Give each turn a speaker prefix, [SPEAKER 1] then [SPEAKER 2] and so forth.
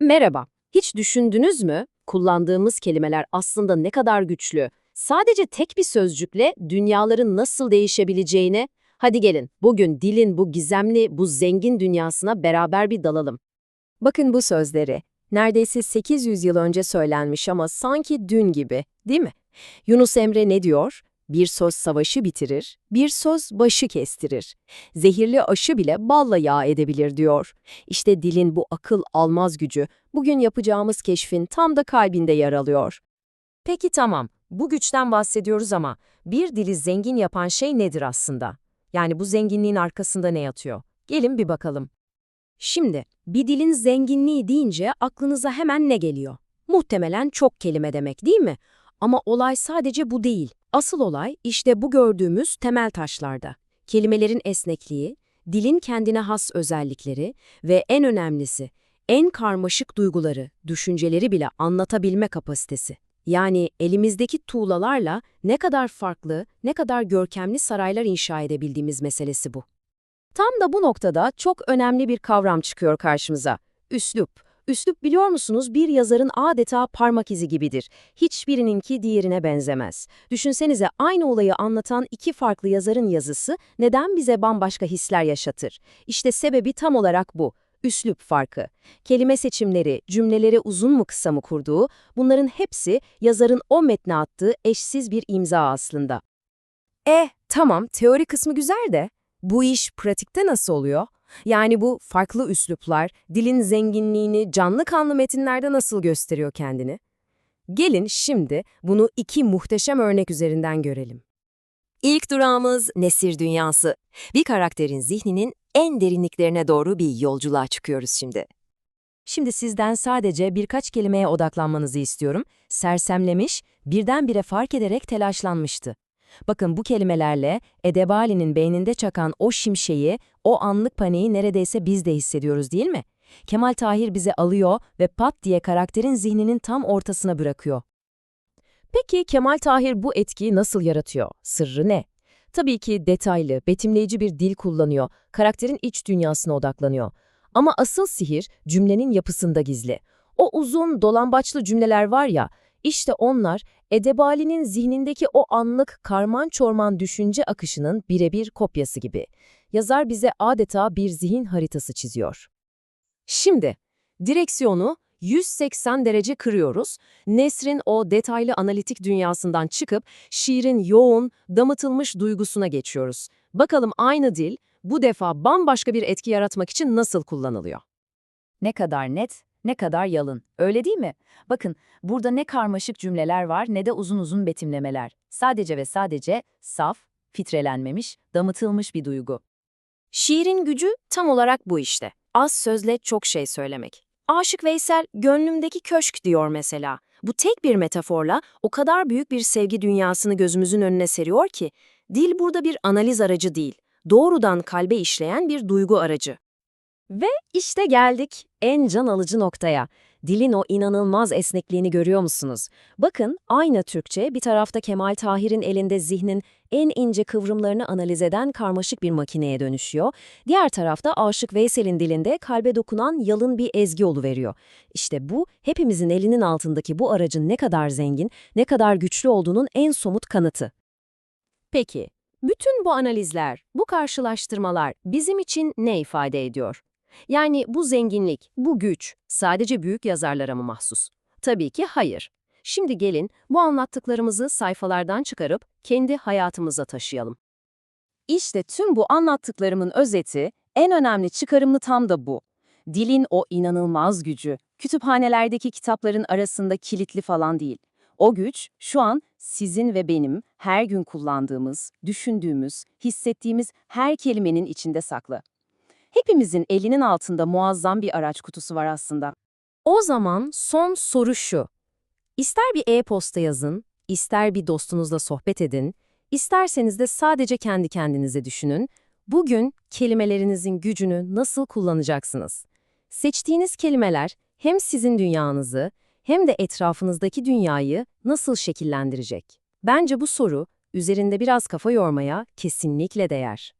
[SPEAKER 1] Merhaba. Hiç düşündünüz mü? Kullandığımız kelimeler aslında ne kadar güçlü. Sadece tek bir sözcükle dünyaların nasıl değişebileceğine, hadi gelin bugün dilin bu gizemli, bu zengin dünyasına beraber bir dalalım. Bakın bu sözleri. Neredeyse 800 yıl önce söylenmiş ama sanki dün gibi, değil mi? Yunus Emre ne diyor? Bir söz savaşı bitirir, bir söz başı kestirir. Zehirli aşı bile balla yağ edebilir diyor. İşte dilin bu akıl almaz gücü, bugün yapacağımız keşfin tam da kalbinde yer alıyor. Peki tamam, bu güçten bahsediyoruz ama bir dili zengin yapan şey nedir aslında? Yani bu zenginliğin arkasında ne yatıyor? Gelin bir bakalım. Şimdi, bir dilin zenginliği deyince aklınıza hemen ne geliyor? Muhtemelen çok kelime demek değil mi? Ama olay sadece bu değil. Asıl olay işte bu gördüğümüz temel taşlarda. Kelimelerin esnekliği, dilin kendine has özellikleri ve en önemlisi, en karmaşık duyguları, düşünceleri bile anlatabilme kapasitesi. Yani elimizdeki tuğlalarla ne kadar farklı, ne kadar görkemli saraylar inşa edebildiğimiz meselesi bu. Tam da bu noktada çok önemli bir kavram çıkıyor karşımıza. Üslup. Üslup biliyor musunuz bir yazarın adeta parmak izi gibidir. Hiçbirininki diğerine benzemez. Düşünsenize aynı olayı anlatan iki farklı yazarın yazısı neden bize bambaşka hisler yaşatır? İşte sebebi tam olarak bu. Üslup farkı. Kelime seçimleri, cümleleri uzun mu kısa mı kurduğu, bunların hepsi yazarın o metne attığı eşsiz bir imza aslında. Eh, tamam, teori kısmı güzel de bu iş pratikte nasıl oluyor? Yani bu farklı üsluplar dilin zenginliğini canlı kanlı metinlerde nasıl gösteriyor kendini? Gelin şimdi bunu iki muhteşem örnek üzerinden görelim. İlk durağımız Nesir Dünyası. Bir karakterin zihninin en derinliklerine doğru bir yolculuğa çıkıyoruz şimdi. Şimdi sizden sadece birkaç kelimeye odaklanmanızı istiyorum. Sersemlemiş, birdenbire fark ederek telaşlanmıştı. Bakın bu kelimelerle Edebali'nin beyninde çakan o şimşeği, o anlık paniği neredeyse biz de hissediyoruz değil mi? Kemal Tahir bizi alıyor ve pat diye karakterin zihninin tam ortasına bırakıyor. Peki Kemal Tahir bu etkiyi nasıl yaratıyor? Sırrı ne? Tabii ki detaylı, betimleyici bir dil kullanıyor, karakterin iç dünyasına odaklanıyor. Ama asıl sihir cümlenin yapısında gizli. O uzun, dolambaçlı cümleler var ya, işte onlar Edebali'nin zihnindeki o anlık karman çorman düşünce akışının birebir kopyası gibi. Yazar bize adeta bir zihin haritası çiziyor. Şimdi, direksiyonu 180 derece kırıyoruz. Nesrin o detaylı analitik dünyasından çıkıp şiirin yoğun, damıtılmış duygusuna geçiyoruz. Bakalım aynı dil bu defa bambaşka bir etki yaratmak için nasıl kullanılıyor?
[SPEAKER 2] Ne kadar net, ne kadar yalın. Öyle değil mi? Bakın, burada ne karmaşık cümleler var ne de uzun uzun betimlemeler. Sadece ve sadece saf, filtrelenmemiş, damıtılmış bir duygu.
[SPEAKER 1] Şiirin gücü tam olarak bu işte. Az sözle çok şey söylemek. Aşık Veysel, gönlümdeki köşk diyor mesela. Bu tek bir metaforla o kadar büyük bir sevgi dünyasını gözümüzün önüne seriyor ki, dil burada bir analiz aracı değil, doğrudan kalbe işleyen bir duygu aracı. Ve işte geldik en can alıcı noktaya. Dilin o inanılmaz esnekliğini görüyor musunuz? Bakın aynı Türkçe bir tarafta Kemal Tahir'in elinde zihnin en ince kıvrımlarını analiz eden karmaşık bir makineye dönüşüyor. Diğer tarafta Aşık Veysel'in dilinde kalbe dokunan yalın bir ezgi veriyor. İşte bu hepimizin elinin altındaki bu aracın ne kadar zengin, ne kadar güçlü olduğunun en somut kanıtı. Peki, bütün bu analizler, bu karşılaştırmalar bizim için ne ifade ediyor? Yani bu zenginlik, bu güç sadece büyük yazarlara mı mahsus? Tabii ki hayır. Şimdi gelin bu anlattıklarımızı sayfalardan çıkarıp kendi hayatımıza taşıyalım. İşte tüm bu anlattıklarımın özeti, en önemli çıkarımı tam da bu. Dilin o inanılmaz gücü, kütüphanelerdeki kitapların arasında kilitli falan değil. O güç şu an sizin ve benim her gün kullandığımız, düşündüğümüz, hissettiğimiz her kelimenin içinde saklı. Hepimizin elinin altında muazzam bir araç kutusu var aslında. O zaman son soru şu. İster bir e-posta yazın, ister bir dostunuzla sohbet edin, isterseniz de sadece kendi kendinize düşünün. Bugün kelimelerinizin gücünü nasıl kullanacaksınız? Seçtiğiniz kelimeler hem sizin dünyanızı hem de etrafınızdaki dünyayı nasıl şekillendirecek? Bence bu soru üzerinde biraz kafa yormaya kesinlikle değer.